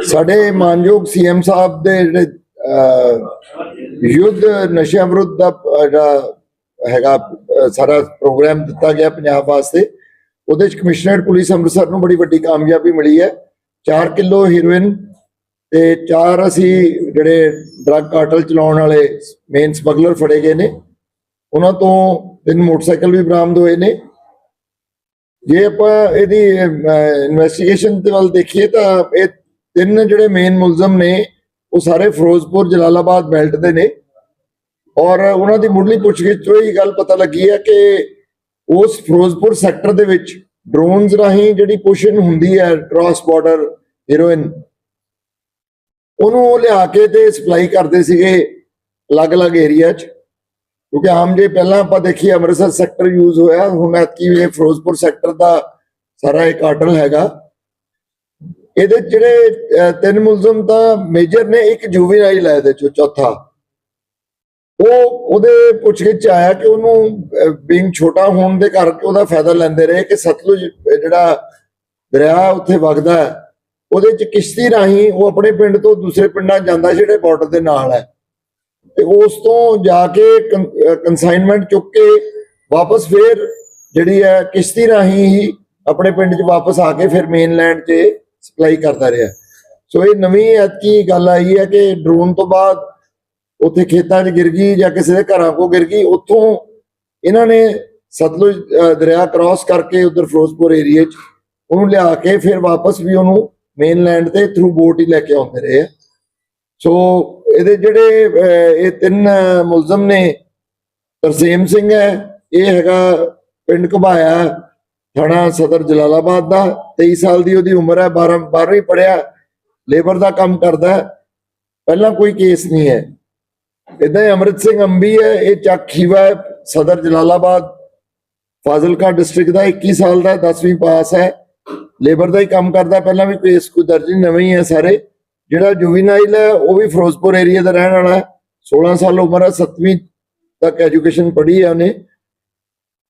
ਸਾਡੇ ਮਾਨਯੋਗ ਸੀਐਮ ਸਾਹਿਬ ਦੇ ਜਿਹੜੇ ਯੁੱਧ ਨਸ਼ਿਆਂ ਵਿਰੁੱਧ ਦਾ ਜਿਹੜਾ ਹੈਗਾ ਸਾਰਾ ਪ੍ਰੋਗਰਾਮ ਦਿੱਤਾ ਗਿਆ ਪੰਜਾਬ ਵਾਸਤੇ, ਉਹਦੇ ਚ ਕਮਿਸ਼ਨਰੇਟ ਪੁਲਿਸ ਅੰਮ੍ਰਿਤਸਰ ਨੂੰ ਬੜੀ ਵੱਡੀ ਕਾਮਯਾਬੀ ਮਿਲੀ ਹੈ। 4 ਕਿਲੋ ਹੀਰੋਇਨ ਤੇ ਚਾਰ ਅਸੀਂ ਜਿਹੜੇ ਡਰੱਗ ਕਾਰਟਲ ਚਲਾਉਣ ਵਾਲੇ ਮੇਨ ਸਮਗਲਰ ਫੜੇ ਗਏ ਨੇ। ਉਹਨਾਂ ਤੋਂ ਤਿੰਨ ਮੋਟਰਸਾਈਕਲ ਵੀ ਬਰਾਮਦ ਹੋਏ ਨੇ। ਜੇ ਆਪਾਂ ਇਹਦੀ ਇਨਵੈਸਟੀਗੇਸ਼ਨ ਦੇ ਵੱਲ ਦੇਖੀਏ ਤਾਂ ਇਹ ਤਿੰਨ ਜਿਹੜੇ ਮੇਨ ਮੁਲਜ਼ਮ ਨੇ, ਉਹ ਸਾਰੇ ਫਿਰੋਜ਼ਪੁਰ, ਜਲਾਲਾਬਾਦ ਬੈਲਟ ਦੇ ਨੇ। ਔਰ ਉਹਨਾਂ ਦੀ ਮੁੱਢਲੀ ਪੁੱਛਗਿੱਛ ਤੋਂ ਇਹ ਗੱਲ ਪਤਾ ਲੱਗੀ ਹੈ ਕਿ ਉਸ ਫਿਰੋਜ਼ਪੁਰ ਸੈਕਟਰ ਦੇ ਵਿੱਚ ਡਰੋਨਸ ਰਾਹੀਂ ਜਿਹੜੀ ਪੁਸ਼ਨ ਹੁੰਦੀ ਹੈ ਕ੍ਰਾਸ ਬਾਰਡਰ ਹੀਰੋਇਨ ਉਹਨੂੰ ਉਹ ਲਿਆ ਕੇ ਤੇ ਸਪਲਾਈ ਕਰਦੇ ਸੀਗੇ ਅਲੱਗ-ਅਲੱਗ ਏਰੀਆ 'ਚ। ਕਿਉਂਕਿ ਆਮ ਜੇ ਪਹਿਲਾਂ ਆਪਾਂ ਦੇਖੀਏ, ਅੰਮ੍ਰਿਤਸਰ ਸੈਕਟਰ ਯੂਜ਼ ਹੋਇਆ, ਹੁਣ ਐਤਕੀ ਇਹ ਫਿਰੋਜ਼ਪੁਰ ਸੈਕਟਰ ਦਾ ਸਾਰਾ ਇਹ ਕਾਰਟਲ ਹੈਗਾ। ਇਹਦੇ ਜਿਹੜੇ ਤਿੰਨ ਮੁਲਜ਼ਮ ਤਾਂ ਮੇਜਰ ਨੇ, ਇੱਕ ਜੁਵੀਨਾਈਲ ਹੈ ਇਹਦੇ ਚੋਂ ਚੌਥਾ। ਉਹ ਉਹਦੇ ਪੁੱਛਗਿੱਛ 'ਚ ਆਇਆ ਕਿ ਉਹਨੂੰ ਬੀਂਗ ਛੋਟਾ ਹੋਣ ਦੇ ਕਰਕੇ ਉਹਦਾ ਫਾਇਦਾ ਲੈਂਦੇ ਰਹੇ ਕਿ ਸਤਲੁਜ ਜਿਹੜਾ ਦਰਿਆ ਉੱਥੇ ਵਗਦਾ ਉਹਦੇ 'ਚ ਕਿਸ਼ਤੀ ਰਾਹੀਂ ਉਹ ਆਪਣੇ ਪਿੰਡ ਤੋਂ ਦੂਸਰੇ ਪਿੰਡਾਂ 'ਚ ਜਾਂਦਾ ਜਿਹੜੇ ਬਾਰਡਰ ਦੇ ਨਾਲ ਹੈ। ਤੇ ਉਸ ਤੋਂ ਜਾ ਕੇ ਕੰਸਾਈਨਮੈਂਟ ਚੁੱਕ ਕੇ ਵਾਪਸ ਫੇਰ ਜਿਹੜੀ ਹੈ ਕਿਸ਼ਤੀ ਰਾਹੀਂ ਹੀ ਆਪਣੇ ਪਿੰਡ 'ਚ ਵਾਪਸ ਆ ਕੇ ਫਿਰ ਮੇਨਲੈਂਡ 'ਚ ਸਪਲਾਈ ਕਰਦਾ ਰਿਹਾ ਸੋ ਇਹ ਨਵੀਂ ਐਤਕੀ ਗੱਲ ਆਈ ਹੈ ਕਿ ਡਰੋਨ ਤੋਂ ਬਾਅਦ ਉੱਥੇ ਖੇਤਾਂ 'ਚ ਗਿਰ ਗਈ ਜਾਂ ਕਿਸੇ ਦੇ ਘਰਾਂ ਕੋ ਗਿਰ ਗਈ, ਉੱਥੋਂ ਇਹਨਾਂ ਨੇ ਸਤਲੁਜ ਦਰਿਆ ਕ੍ਰਾਸ ਕਰਕੇ ਉਧਰ ਫਿਰੋਜ਼ਪੁਰ ਏਰੀਏ 'ਚ ਉਹਨੂੰ ਲਿਆ ਕੇ ਫਿਰ ਵਾਪਸ ਵੀ ਉਹਨੂੰ ਮੇਨਲੈਂਡ ਤੇ ਥਰੂ ਬੋਟ ਹੀ ਲੈ ਕੇ ਆਉਂਦੇ ਰਹੇ ਆ। ਸੋ ਇਹਦੇ ਜਿਹੜੇ ਇਹ ਤਿੰਨ ਮੁਲਜ਼ਮ ਨੇ, ਤਰਸੇਮ ਸਿੰਘ ਹੈ, ਇਹ ਹੈਗਾ ਪਿੰਡ ਘਬਾਇਆ ਥਾਣਾ ਸਦਰ ਜਲਾਲਾਬਾਦ ਦਾ 23 ਸਾਲ ਦੀ ਉਹਦੀ ਉਮਰ ਹੈ 12 12ਵੀਂ ਪੜਿਆ ਲੇਬਰ ਦਾ ਕੰਮ ਕਰਦਾ ਪਹਿਲਾਂ ਕੋਈ ਕੇਸ ਨਹੀਂ ਹੈ। ਇਦਾਂ ਹੀ ਅੰਮ੍ਰਿਤ ਸਿੰਘ ਅੰਬੀ ਹੈ ਇਹ ਚੱਕ ਖੀਵਾ ਹੈ, ਸਦਰ ਜਲਾਲਾਬਾਦ। ਫਾਜ਼ਿਲਕਾ ਡਿਸਟ੍ਰਿਕਟ ਦਾ 21 ਸਾਲ ਦਾ 10ਵੀਂ ਪਾਸ ਹੈ। ਲੇਬਰ ਦਾ ਹੀ ਕੰਮ ਕਰਦਾ ਪਹਿਲਾਂ ਵੀ ਕੇਸ ਕੋਈ ਦਰਜ ਨਹੀਂ ਨਵੇਂ ਹੀ ਹੈ ਸਾਰੇ। ਜਿਹੜਾ ਜੁਵੀਨਾਈਲ ਹੈ ਉਹ ਵੀ ਫਿਰੋਜ਼ਪੁਰ ਏਰੀਆ ਦਾ ਰਹਿਣ ਵਾਲਾ ਹੈ। 16 ਸਾਲ ਉਮਰ ਹੈ 7ਵੀਂ ਤੱਕ ਐਜੂਕੇਸ਼ਨ ਪੜ੍ਹੀ ਹੈ ਉਹਨੇ।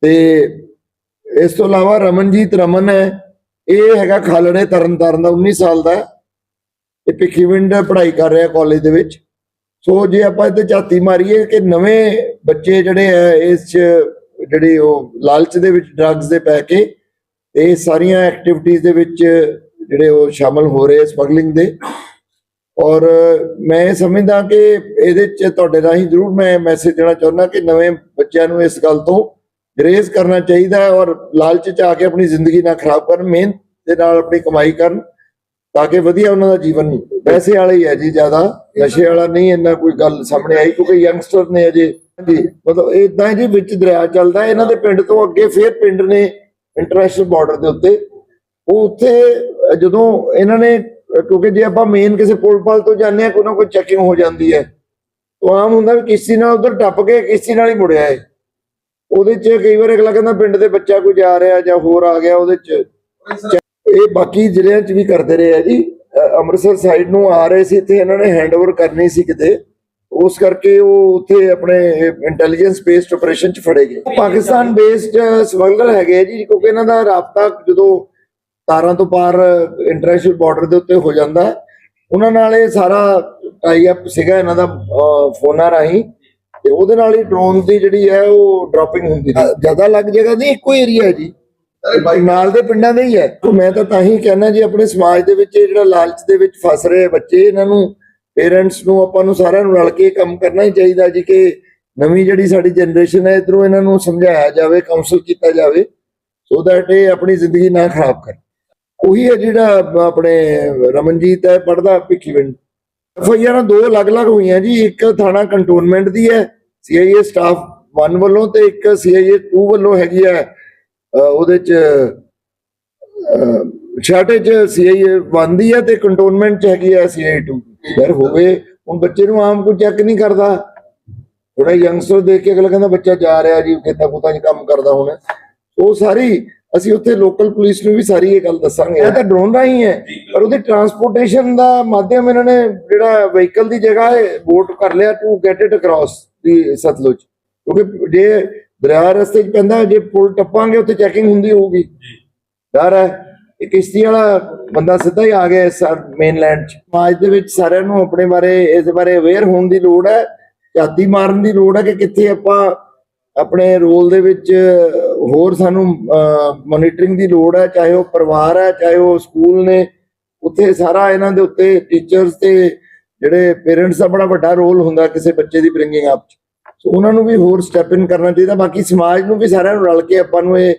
ਤੇ ਇਸ ਤੋਂ ਇਲਾਵਾ ਰਮਨਜੀਤ ਰਮਨ ਹੈ, ਇਹ ਹੈਗਾ ਖਾਲੜੇ ਤਰਨਤਾਰਨ ਦਾ 19 ਸਾਲ ਦਾ ਹੈ। ਇਹ ਭਿੱਖੀਵਿੰਡ ਪੜ੍ਹਾਈ ਕਰ ਰਿਹਾ ਕਾਲਜ ਦੇ ਵਿੱਚ ਸੋ ਜੇ ਆਪਾਂ ਇਹਦੇ ਝਾਤੀ ਮਾਰੀਏ ਕਿ ਨਵੇਂ ਬੱਚੇ ਜਿਹੜੇ ਹੈ, ਇਸ 'ਚ ਜਿਹੜੇ ਉਹ ਲਾਲਚ ਦੇ ਵਿੱਚ ਡਰੱਗਸ ਦੇ ਪੈ ਕੇ ਇਹ ਸਾਰੀਆਂ ਐਕਟੀਵਿਟੀਜ਼ ਦੇ ਵਿੱਚ ਜਿਹੜੇ ਉਹ ਸ਼ਾਮਲ ਹੋ ਰਹੇ ਸਮਗਲਿੰਗ ਦੇ ਔਰ ਮੈਂ ਇਹ ਸਮਝਦਾ ਕਿ ਇਹਦੇ 'ਚ ਤੁਹਾਡੇ ਰਾਹੀਂ ਜ਼ਰੂਰ ਮੈਂ ਮੈਸੇਜ ਦੇਣਾ ਚਾਹੁੰਦਾ ਕਿ ਨਵੇਂ ਬੱਚਿਆਂ ਨੂੰ ਇਸ ਗੱਲ ਤੋਂ ਗਰੇਜ਼ ਕਰਨਾ ਚਾਹੀਦਾ ਹੈ ਔਰ ਲਾਲਚ 'ਚ ਆ ਕੇ ਆਪਣੀ ਜ਼ਿੰਦਗੀ ਨਾ ਖਰਾਬ ਕਰਨ, ਮਿਹਨਤ ਦੇ ਨਾਲ ਆਪਣੀ ਕਮਾਈ ਕਰਨ ਤਾਂ ਕਿ ਵਧੀਆ ਉਹਨਾਂ ਦਾ ਜੀਵਨ ਪੈਸੇ ਵਾਲਾ ਹੀ ਹੈ ਜੀ ਜ਼ਿਆਦਾ, ਨਸ਼ੇ ਵਾਲਾ ਨਹੀਂ, ਇੰਨਾ ਕੋਈ ਗੱਲ ਸਾਹਮਣੇ ਆਈ, ਕਿਉਂਕਿ ਯੰਗਸਟਰ ਨੇ ਅਜੇ ਜੀ ਮਤਲਬ ਇਦਾਂ ਜੀ ਵਿੱਚ ਦਰਿਆ ਚੱਲਦਾ ਇਹਨਾਂ ਦੇ ਪਿੰਡ ਤੋਂ ਅੱਗੇ ਫੇਰ ਪਿੰਡ ਨੇ ਇੰਟਰਨੈਸ਼ਨਲ ਬਾਰਡਰ ਦੇ ਉੱਤੇ। ਉਹ ਉੱਥੇ, ਜਦੋਂ ਇਹਨਾਂ ਨੇ, ਕਿਉਂਕਿ ਜੇ ਆਪਾਂ ਮੇਨ ਕਿਸੇ ਪੁਲ ਪਲ ਤੋਂ ਜਾਂਦੇ ਆ ਕੋਈ ਨਾ ਕੋਈ ਚੈਕਿੰਗ ਹੋ ਜਾਂਦੀ ਹੈ। ਤਾਂ ਆਮ ਹੁੰਦਾ ਵੀ ਕਿਸ਼ਤੀ ਨਾਲ ਉਧਰ ਟੱਪ ਕੇ ਕਿਸ਼ਤੀ ਨਾਲ ਹੀ ਮੁੜਿਆ ਹੈ। ਉਹਦੇ ਚ ਕਈ ਵਾਰ ਅਗਲਾ ਕਹਿੰਦਾ ਪਿੰਡ ਦੇ ਬੱਚਾ ਕੋਈ ਜਾ ਰਿਹਾ ਜਾਂ ਹੋਰ ਆ ਗਿਆ ਉਹਦੇ ਚ। ਇਹ ਬਾਕੀ ਜ਼ਿਲ੍ਹਿਆਂ ਚ ਵੀ ਕਰਦੇ ਰਹੇ ਆ ਜੀ। ਅੰਮ੍ਰਿਤਸਰ ਸਾਈਡ ਨੂੰ ਆ ਰਹੇ ਸੀ ਤੇ ਇਹਨਾਂ ਨੇ ਹੈਂਡਓਵਰ ਕਰਨੀ ਸੀ ਕਿਤੇ। ਉਸ ਕਰਕੇ ਉਹ ਉੱਥੇ ਆਪਣੇ ਇੰਟੈਲੀਜੈਂਸ ਬੇਸਡ ਆਪਰੇਸ਼ਨ ਚ ਫੜੇ ਗਏ। ਪਾਕਿਸਤਾਨ ਬੇਸਡ ਸਮਗਲਰ ਹੈਗੇ ਆ ਜੀ, ਕਿਉਂਕਿ ਇਹਨਾਂ ਦਾ ਰਾਬਤਾ ਜਦੋਂ ਤਾਰਾਂ ਤੋਂ ਪਾਰ ਇੰਟਰਨੈਸ਼ਨਲ ਬਾਰਡਰ ਦੇ ਉੱਤੇ ਹੋ ਜਾਂਦਾ। ਉਹਨਾਂ ਨਾਲ ਇਹ ਸਾਰਾ ਟਾਈ ਅਪ ਸੀਗਾ ਇਹਨਾਂ ਦਾ ਫੋਨਾਂ ਰਾਹੀਂ। ਤੇ ਉਹਦੇ ਨਾਲ ਹੀ ਡਰੋਨ ਦੀ ਜਿਹੜੀ ਹੈ ਉਹ ਡ੍ਰੌਪਿੰਗ ਹੁੰਦੀ ਸੀ। ਜ਼ਿਆਦਾ ਲੱਗ ਜਗ੍ਹਾ ਨਹੀਂ ਇੱਕੋ ਏਰੀਆ ਹੈ ਜੀ। ਨਾਲ ਦੇ ਪਿੰਡਾਂ ਦੇ ਹੀ ਹੈ। ਮੈਂ ਤਾਂ ਤਾਂ ਹੀ ਕਹਿਣਾ ਜੀ ਆਪਣੇ ਸਮਾਜ ਦੇ ਵਿੱਚ ਜਿਹੜਾ ਲਾਲਚ ਦੇ ਵਿੱਚ ਫਸ ਰਹੇ ਬੱਚੇ ਇਹਨਾਂ ਨੂੰ ਪੇਰੈਂਟਸ ਨੂੰ ਆਪਾਂ ਨੂੰ ਸਾਰਿਆਂ ਨੂੰ ਰਲ ਕੇ ਕੰਮ ਕਰਨਾ ਹੀ ਚਾਹੀਦਾ ਜੀ ਕਿ ਨਵੀਂ ਜਿਹੜੀ ਸਾਡੀ ਜਨਰੇਸ਼ਨ ਹੈ ਇਧਰੋਂ ਇਹਨਾਂ ਨੂੰ ਸਮਝਾਇਆ ਜਾਵੇ ਕਾਉਂਸਲ ਕੀਤਾ ਜਾਵੇ ਸੋ ਦੈਟ ਇਹ ਆਪਣੀ ਜ਼ਿੰਦਗੀ ਨਾ ਖਰਾਬ ਕਰ। ਉਹੀ ਹੈ ਜਿਹੜਾ ਆਪਣੇ ਰਮਨਜੀਤ ਹੈ ਪੜਦਾ ਭਿੱਖੀਵਿੰਡ। ਐਫਆਈਆਰਾਂ ਦੋ ਅਲੱਗ-ਅਲੱਗ ਹੋਈਆਂ ਜੀ, ਇੱਕ ਥਾਣਾ ਕੰਟੋਨਮੈਂਟ ਦੀ ਹੈ ਸੀਆਈਏ ਸਟਾਫ 1 ਵੱਲੋਂ ਤੇ ਇੱਕ ਸੀਆਈਏ 2 ਵੱਲੋਂ ਹੈਗੀ ਹੈ ਉਹਦੇ ਚ ਛਾਟੇ ਚ ਸੀਆਈਏ 1 ਦੀ ਹੈ ਤੇ ਕੰਟੋਨਮੈਂਟ ਚ ਹੈਗੀ ਹੈ ਸੀਆਈਏ 2 ਯਾਰ ਹੋਵੇ, ਹੁਣ ਬੱਚੇ ਨੂੰ ਆਮ ਕੋਈ ਚੈੱਕ ਨਹੀਂ ਕਰਦਾ। ਥੋੜਾ ਯੰਗਸਟਰ ਦੇਖ ਕੇ ਅਗਲਾ ਕਹਿੰਦਾ ਬੱਚਾ ਜਾ ਰਿਹਾ ਜੀ ਖੇਤਾਂ ਖੂਤਾਂ 'ਚ ਕੰਮ ਕਰਦਾ ਹੁਣ। ਉਹ ਸਾਰੀ ਅਸੀਂ ਉੱਥੇ ਲੋਕਲ ਪੁਲਿਸ ਨੂੰ ਵੀ ਸਾਰੀ ਇਹ ਗੱਲ ਦੱਸਾਂਗੇ। ਇਹ ਤਾਂ ਡਰੋਨ ਰਾਹੀਂ ਹੈ ਪਰ ਉਹਦੀ ਟਰਾਂਸਪੋਰਟੇਸ਼ਨ ਦਾ ਮਾਧਿਅਮ ਇਹਨਾਂ ਨੇ ਜਿਹੜਾ ਵਹੀਕਲ ਦੀ ਜਗ੍ਹਾ ਹੈ ਵੋਟ ਕਰ ਲਿਆ to get it across the Sutlej. ਕਿਉਂਕਿ ਜੇ ਦਰਿਆ ਰਸਤੇ 'ਚ ਪੈਂਦਾ ਜੇ ਪੁਲ ਟੱਪਾਂਗੇ ਉੱਥੇ ਚੈਕਿੰਗ ਹੁੰਦੀ ਹੋਊਗੀ। ਡਰ ਹੈ ਇਹ ਕਿਸ਼ਤੀ ਵਾਲਾ ਬੰਦਾ ਸਿੱਧਾ ਹੀ ਆ ਗਿਆ ਇਸ ਮੇਨਲੈਂਡ ਚ। ਸਮਾਜ ਦੇ ਵਿੱਚ ਸਾਰਿਆਂ ਨੂੰ ਆਪਣੇ ਬਾਰੇ ਇਸ ਬਾਰੇ ਅਵੇਅਰ ਹੋਣ ਦੀ ਲੋੜ ਹੈ ਝਾਤੀ ਮਾਰਨ ਦੀ ਲੋੜ ਹੈ ਕਿ ਕਿੱਥੇ ਆਪਾਂ ਆਪਣੇ ਰੋਲ ਦੇ ਵਿੱਚ ਹੋਰ ਸਾਨੂੰ ਮੋਨੀਟਰਿੰਗ ਦੀ ਲੋੜ ਹੈ, ਚਾਹੇ ਉਹ ਪਰਿਵਾਰ ਹੈ, ਚਾਹੇ ਉਹ ਸਕੂਲ ਨੇ, ਉੱਥੇ ਸਾਰਾ ਇਹਨਾਂ ਦੇ ਉੱਤੇ ਟੀਚਰਸ ਤੇ ਜਿਹੜੇ ਪੇਰੈਂਟਸ ਦਾ ਬੜਾ ਵੱਡਾ ਰੋਲ ਹੁੰਦਾ ਕਿਸੇ ਬੱਚੇ ਦੀ ਬ੍ਰਿੰਗਿੰਗ ਅਪ ਚ। ਸੋ ਉਹਨਾਂ ਨੂੰ ਵੀ ਹੋਰ ਸਟੈਪ ਇਨ ਕਰਨਾ ਚਾਹੀਦਾ, ਬਾਕੀ ਸਮਾਜ ਨੂੰ ਵੀ ਸਾਰਿਆਂ ਨੂੰ ਰਲ ਕੇ ਆਪਾਂ ਨੂੰ ਇਹ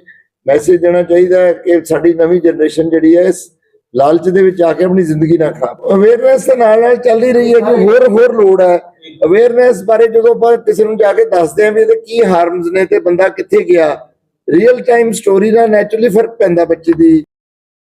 ਮੈਸੇਜ ਦੇਣਾ ਚਾਹੀਦਾ ਕਿ ਸਾਡੀ ਨਵੀਂ ਜਨਰੇਸ਼ਨ ਜਿਹੜੀ ਹੈ, ਇਸ ਲਾਲਚ ਦੇ ਵਿੱਚ ਆ ਕੇ ਆਪਣੀ ਜ਼ਿੰਦਗੀ ਨਾ ਖਰਾਬ ਅਵੇਅਰਨੈਸ ਨਾਲ ਨਾਲ ਚੱਲ ਹੀ ਰਹੀ ਹੈ ਕਿ ਹੋਰ ਹੋਰ ਲੋੜ ਹੈ। ਅਵੇਅਰਨੈਸ ਬਾਰੇ ਜਦੋਂ ਆਪਾਂ ਕਿਸੇ ਨੂੰ ਜਾ ਕੇ ਦੱਸਦੇ ਆਂ ਵੀ ਇਹਦੇ ਕੀ ਹਾਰਮਸ ਨੇ ਤੇ ਬੰਦਾ ਕਿੱਥੇ ਗਿਆ ਰੀਅਲ ਟਾਈਮ ਸਟੋਰੀ ਨਾਲ ਨੈਚੁਰਲੀ ਫ਼ਰਕ ਪੈਂਦਾ ਬੱਚੇ ਦੀ।